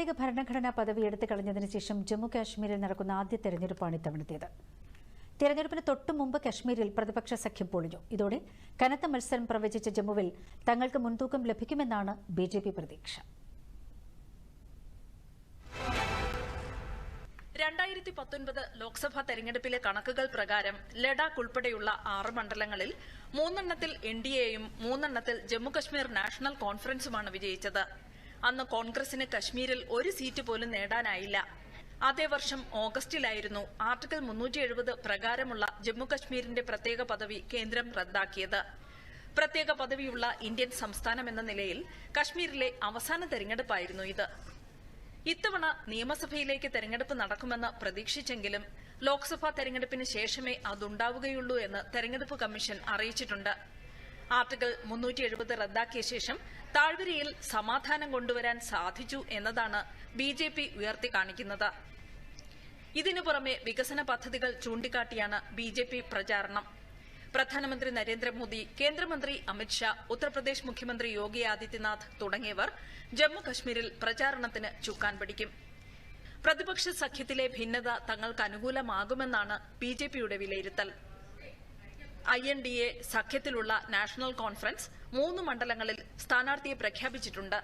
പ്രത്യേക ഭരണഘടനാ പദവി എടുത്തു കളഞ്ഞതിന് ശേഷം ജമ്മു കാശ്മീരിൽ നടക്കുന്ന ആദ്യ തെരഞ്ഞെടുപ്പാണ് ഇത്തവണത്തേത്. തെരഞ്ഞെടുപ്പിന് തൊട്ടു മുമ്പ് കശ്മീരിൽ പ്രതിപക്ഷ സഖ്യം പൊളിഞ്ഞു. ഇതോടെ കനത്ത മത്സരം പ്രവചിച്ച ജമ്മുവിൽ തങ്ങൾക്ക് മുൻതൂക്കം ലഭിക്കുമെന്നാണ് ബി ജെ പി പ്രതീക്ഷ. രണ്ടായിരത്തി പത്തൊൻപത് ലോക്സഭാ തെരഞ്ഞെടുപ്പിലെ കണക്കുകൾ പ്രകാരം ലഡാക്ക് ഉൾപ്പെടെയുള്ള ആറ് മണ്ഡലങ്ങളിൽ മൂന്നെണ്ണത്തിൽ എൻ ഡി എയും മൂന്നെണ്ണത്തിൽ ജമ്മുകശ്മീർ നാഷണൽ കോൺഫറൻസുമാണ് വിജയിച്ചത്. അന്ന് കോൺഗ്രസിന് കശ്മീരിൽ ഒരു സീറ്റ് പോലും നേടാനായില്ല. അതേ വർഷം ഓഗസ്റ്റിലായിരുന്നു ആർട്ടിക്കിൾ മുന്നൂറ്റി എഴുപത് പ്രകാരമുള്ള ജമ്മുകശ്മീരിന്റെ പ്രത്യേക പദവി കേന്ദ്രം റദ്ദാക്കിയത്. പ്രത്യേക പദവിയുള്ള ഇന്ത്യൻ സംസ്ഥാനം എന്ന നിലയിൽ കശ്മീരിലെ അവസാന തെരഞ്ഞെടുപ്പായിരുന്നു ഇത്. ഇത്തവണ നിയമസഭയിലേക്ക് തെരഞ്ഞെടുപ്പ് നടക്കുമെന്ന് പ്രതീക്ഷിച്ചെങ്കിലും ലോക്സഭാ തെരഞ്ഞെടുപ്പിന് ശേഷമേ അതുണ്ടാവുകയുള്ളൂ എന്ന് തെരഞ്ഞെടുപ്പ് കമ്മീഷൻ അറിയിച്ചിട്ടുണ്ട്. ആർട്ടിക്കിൾ മുന്നൂറ്റി എഴുപത് റദ്ദാക്കിയ ശേഷം താഴ്വരയിൽ സമാധാനം കൊണ്ടുവരാൻ സാധിച്ചു എന്നതാണ് ബി ജെ പി ഉയർത്തിക്കാണിക്കുന്നത് ഇതിനു പുറമെ വികസന പദ്ധതികൾ ചൂണ്ടിക്കാട്ടിയാണ് ബി ജെ പി പ്രചാരണം. പ്രധാനമന്ത്രി നരേന്ദ്രമോദി കേന്ദ്രമന്ത്രി അമിത്ഷാ ഉത്തർപ്രദേശ് മുഖ്യമന്ത്രി യോഗി ആദിത്യനാഥ് തുടങ്ങിയവർ ജമ്മു കശ്മീരിൽ പ്രചാരണത്തിന് ചുക്കാൻ പിടിക്കും. പ്രതിപക്ഷ സഖ്യത്തിലെ ഭിന്നത തങ്ങൾക്ക് അനുകൂലമാകുമെന്നാണ് ബി ജെ പിയുടെ വിലയിരുത്തൽ. ഐ എൻ ഡി എ സഖ്യത്തിലുള്ള നാഷണൽ കോൺഫറൻസ് മൂന്ന് മണ്ഡലങ്ങളിൽ സ്ഥാനാർത്ഥിയെ പ്രഖ്യാപിച്ചിട്ടുണ്ട്.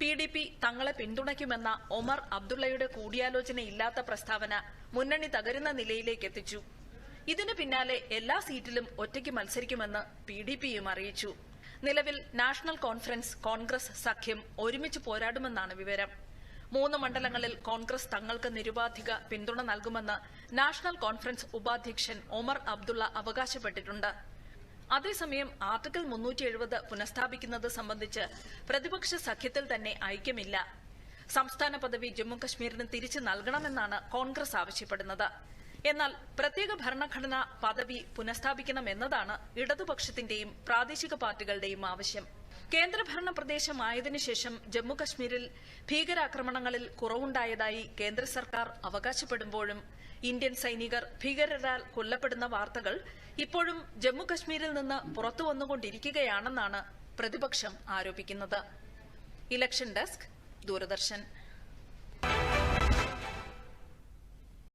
പി ഡി പി തങ്ങളെ പിന്തുണയ്ക്കുമെന്ന ഒമർ അബ്ദുള്ളയുടെ കൂടിയാലോചനയില്ലാത്ത പ്രസ്താവന മുന്നണി തകരുന്ന നിലയിലേക്ക് എത്തിച്ചു. ഇതിനു പിന്നാലെ എല്ലാ സീറ്റിലും ഒറ്റയ്ക്ക് മത്സരിക്കുമെന്ന് പി ഡി പിയും അറിയിച്ചു. നിലവിൽ നാഷണൽ കോൺഫറൻസ് കോൺഗ്രസ് സഖ്യം ഒരുമിച്ച് പോരാടുമെന്നാണ് വിവരം. മൂന്ന് മണ്ഡലങ്ങളിൽ കോൺഗ്രസ് തങ്ങൾക്ക് നിരുപാധിക പിന്തുണ നൽകുമെന്ന് നാഷണൽ കോൺഫറൻസ് ഉപാധ്യക്ഷൻ ഒമർ അബ്ദുള്ള അവകാശപ്പെട്ടിട്ടുണ്ട്. അതേസമയം ആർട്ടിക്കിൾ മുന്നൂറ്റി എഴുപത് പുനഃസ്ഥാപിക്കുന്നത് സംബന്ധിച്ച് പ്രതിപക്ഷ സഖ്യത്തിൽ തന്നെ ഐക്യമില്ല. സംസ്ഥാന പദവി ജമ്മുകശ്മീരിന് തിരിച്ചു നൽകണമെന്നാണ് കോൺഗ്രസ് ആവശ്യപ്പെടുന്നത്. എന്നാൽ പ്രത്യേക ഭരണഘടനാ പദവി പുനഃസ്ഥാപിക്കണമെന്നതാണ് ഇടതുപക്ഷത്തിന്റെയും പ്രാദേശിക പാർട്ടികളുടെയും ആവശ്യം. കേന്ദ്രഭരണ പ്രദേശമായതിനു ശേഷം ജമ്മുകശ്മീരിൽ ഭീകരാക്രമണങ്ങളിൽ കുറവുണ്ടായതായി കേന്ദ്ര സർക്കാർ അവകാശപ്പെടുമ്പോഴും ഇന്ത്യൻ സൈനികർ ഭീകരരാൽ കൊല്ലപ്പെടുന്ന വാർത്തകൾ ഇപ്പോഴും ജമ്മുകശ്മീരിൽ നിന്ന് പുറത്തു വന്നുകൊണ്ടിരിക്കുകയാണെന്നാണ് പ്രതിപക്ഷം ആരോപിക്കുന്നത്. Election desk Doordarshan.